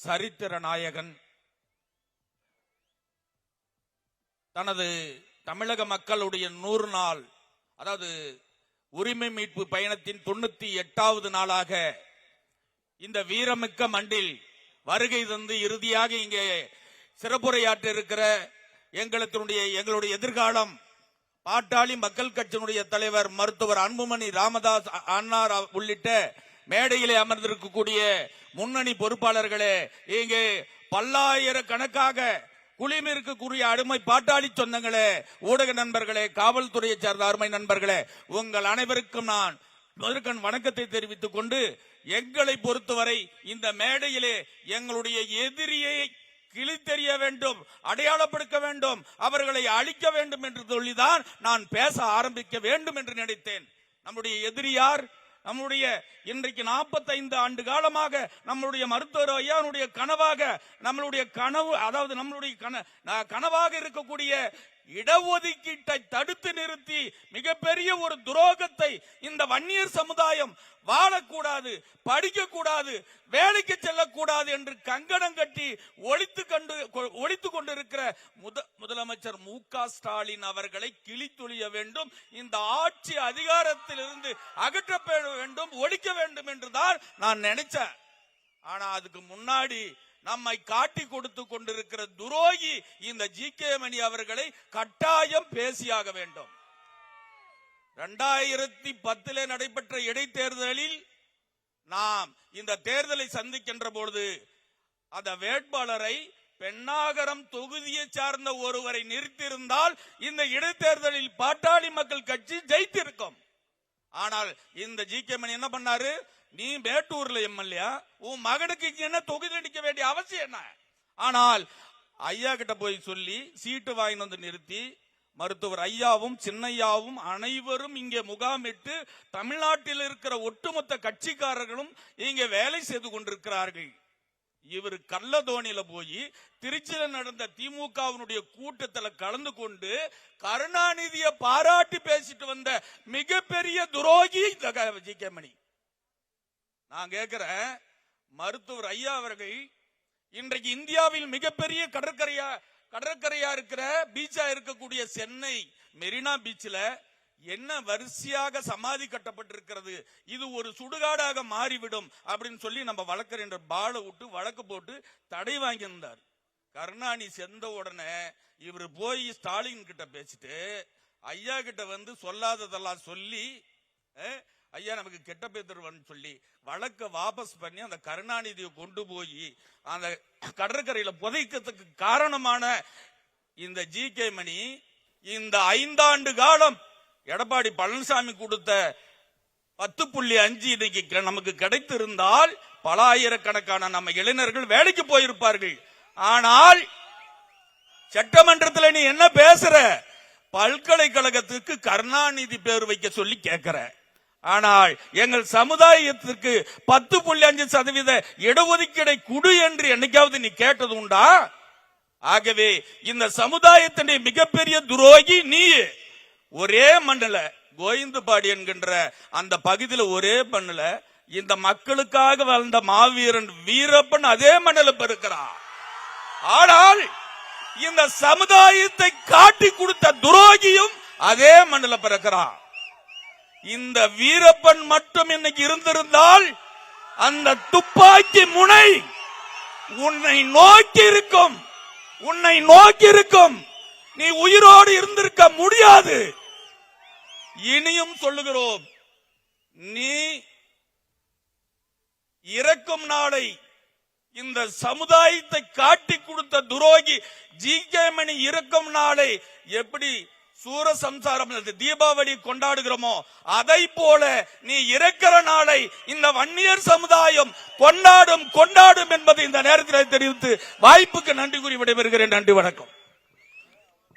சரித்திர நாயகன். தனது தமிழக மக்களுடைய நூறு நாள் அதாவது உரிமை மீட்பு பயணத்தின் தொண்ணூத்தி எட்டாவது நாளாக இந்த வீரமிக்க மண்டில் வருகை தந்து இறுதியாக இங்கே சிறப்புரையாற்ற இருக்கிற எங்களுடைய எங்களுடைய எதிர்காலம். பாட்டாளி மக்கள் கட்சியினுடைய தலைவர் மருத்துவர் அன்புமணி ராமதாஸ் அ- அன்னார் உள்ளிட்ட மேடையிலே அமர்ந்திருக்கக்கூடிய முன்னணி பொறுப்பாளர்களே இங்கே பல்லாயிரக்கணக்காக குளிமிற்குரிய அருமை பாட்டாளி சொந்தங்களே ஊடக நண்பர்களே காவல்துறையை சேர்ந்த அருமை நண்பர்களே உங்கள் அனைவருக்கும் நான் முதற்கண் வணக்கத்தை தெரிவித்துக் கொண்டு எங்களை பொறுத்தவரை இந்த மேடையிலே எங்களுடைய எதிரியை கிழித்தெறிய வேண்டும் அடையாளப்படுத்த வேண்டும் அவர்களை அழிக்க வேண்டும் என்று சொல்லிதான் நான் பேச ஆரம்பிக்க வேண்டும் என்று நினைத்தேன். நம்முடைய எதிரி யார்? நம்முடைய இன்றைக்கு 45 ஆண்டு காலமாக நம்மளுடைய மருத்துவர் ஐயானுடைய கனவாக நம்மளுடைய கனவு அதாவது நம்மளுடைய கன- கனவாக இருக்கக்கூடிய இடஒதுக்கீட்டை தடுத்து நிறுத்தி மிகப்பெரிய ஒரு துரோகத்தை இந்த வன்னியர் சமுதாயம் வாழக்கூடாது படிக்க கூடாது வேலைக்கு செல்லக்கூடாது என்று கங்கணம் கட்டி ஒழித்து கண்டு ஒழித்து கொண்டிருக்கிற முத முதலமைச்சர் மு க ஸ்டாலின் அவர்களை கிழித்தொழிய வேண்டும் இந்த ஆட்சி அதிகாரத்திலிருந்து அகற்றப்பட வேண்டும் ஒழிக்க வேண்டும் என்றுதான் நான் நினைச்சேன். ஆனா அதுக்கு முன்னாடி நம்மை காட்டி கொடுத்து கொண்டிருக்கிற துரோகி இந்த ஜி கே மணி அவர்களை கட்டாயம் பேசியாக வேண்டும். ரெண்டாயிரத்தி பத்திலே நடைபெற்ற இடைத்தேர்தலில் நாம் இந்த தேர்தலை சந்திக்கின்ற பொழுது அந்த வேட்பாளரை பெண்ணாகரம் தொகுதியை சார்ந்த ஒருவரை நிறுத்தியிருந்தால் இந்த இடைத்தேர்தலில் பாட்டாளி மக்கள் கட்சி ஜெயித்திருக்கும். ஆனால் இந்த ஜி கே மணி என்ன பண்ணாரு? நீ மேட்டூர்ல எம்எல்ஏ உன் மகனுக்கு என்ன தொகுதி அடிக்க வேண்டிய அவசியம் என்ன? ஆனால் ஐயா கிட்ட போய் சொல்லி சீட்டு வாங்கி வந்து நிறுத்தி மருத்துவர் ஐயாவும் சின்னையாவும் அனைவரும் இங்கே முகாமிட்டு தமிழ்நாட்டில் இருக்கிற ஒட்டுமொத்த கட்சிக்காரர்களும் இங்கே வேலை செய்து கொண்டிருக்கிறார்கள். இவர் கள்ளதோணியில போய் திருச்சியில நடந்த திமுகவினுடைய கூட்டத்தில் கலந்து கொண்டு கருணாநிதியை பாராட்டி பேசிட்டு வந்த மிகப்பெரிய துரோகி இந்த ஜி கே மணி. நான் கேட்கிறேன் மருத்துவர் ஐயா அவர்கள் இன்றைக்கு இந்தியாவில் மிகப்பெரிய கடற்கரையா கடற்கரையா இருக்கிற பீச்சா இருக்கக்கூடிய சென்னை மெரினா பீச்சில் என்ன வரிசையாக சமாதி கட்டப்பட்டிருக்கிறது? இது ஒரு சுடுகாடாக மாறிவிடும் அப்படின்னு சொல்லி நம்ம வழக்கறிஞர் பாலை விட்டு வழக்கு போட்டு தடை வாங்கியிருந்தார். கருணாநிதி சென்ற உடனே இவர் போய் ஸ்டாலின் கிட்ட பேசிட்டு ஐயா கிட்ட வந்து சொல்லாததெல்லாம் சொல்லி ஐயா நமக்கு கெட்ட பேர் தருவான்னு சொல்லி வழக்க வாபஸ் பண்ணி அந்த கருணாநிதியை கொண்டு போய் அந்த கடற்கரையில புதைக்கிறதுக்கு காரணமான இந்த ஜி. கே. மணி இந்த ஐந்தாண்டு காலம் எடப்பாடி பழனிசாமி கொடுத்த பத்து புள்ளி அஞ்சு இன்னைக்கு நமக்கு கிடைத்திருந்தால் பல ஆயிரக்கணக்கான நம்ம இளைஞர்கள் வேலைக்கு போயிருப்பார்கள். ஆனால் சட்டமன்றத்தில் நீ என்ன பேசுற? பல்கலைக்கழகத்துக்கு கருணாநிதி பேர் வைக்க சொல்லி கேட்கிற ஆனால் எங்கள் சமுதாயத்திற்கு பத்து புள்ளி அஞ்சு சதவீத இடஒதுக்கீடை குடு என்று என்னைக்காவது நீ கேட்டது உண்டா? ஆகவே இந்த சமுதாயத்தினுடைய மிகப்பெரிய துரோகி நீ ஒரே மண்ணில கோவிந்தபாடி என்கின்ற அந்த பகுதியில் ஒரே மண்ணில இந்த மக்களுக்காக வாழ்ந்த மாவீரன் வீரப்பன் அதே மண்ணில் பிறக்கிறான். ஆனால் இந்த சமுதாயத்தை காட்டி கொடுத்த துரோகியும் அதே மண்ணில் பிறக்கிறான். இந்த வீரப்பன் மட்டும் இன்னைக்கு இருந்திருந்தால் அந்த துப்பாக்கி முனை உன்னை நோக்கி இருக்கும். உன்னை நோக்கி இருக்கும். நீ உயிரோடு இருந்திருக்க முடியாது. இனியும் சொல்லுகிறோம் நீ இறக்கும் நாளை இந்த சமுதாயத்தை காட்டி கொடுத்த துரோகி ஜி கே மணி இறக்கும் நாளை எப்படி சூரசம்சாரம் சம்சாரம் தீபாவளி கொண்டாடுகிறோமோ அதை போல நீ இறக்கிற நாளை இந்த வன்னியர் சமுதாயம் கொண்டாடும் கொண்டாடும் என்பதை இந்த நேரத்தில் தெரிவித்து வாய்ப்புக்கு நன்றி கூறி விடைபெறுகிறேன். நன்றி வணக்கம்.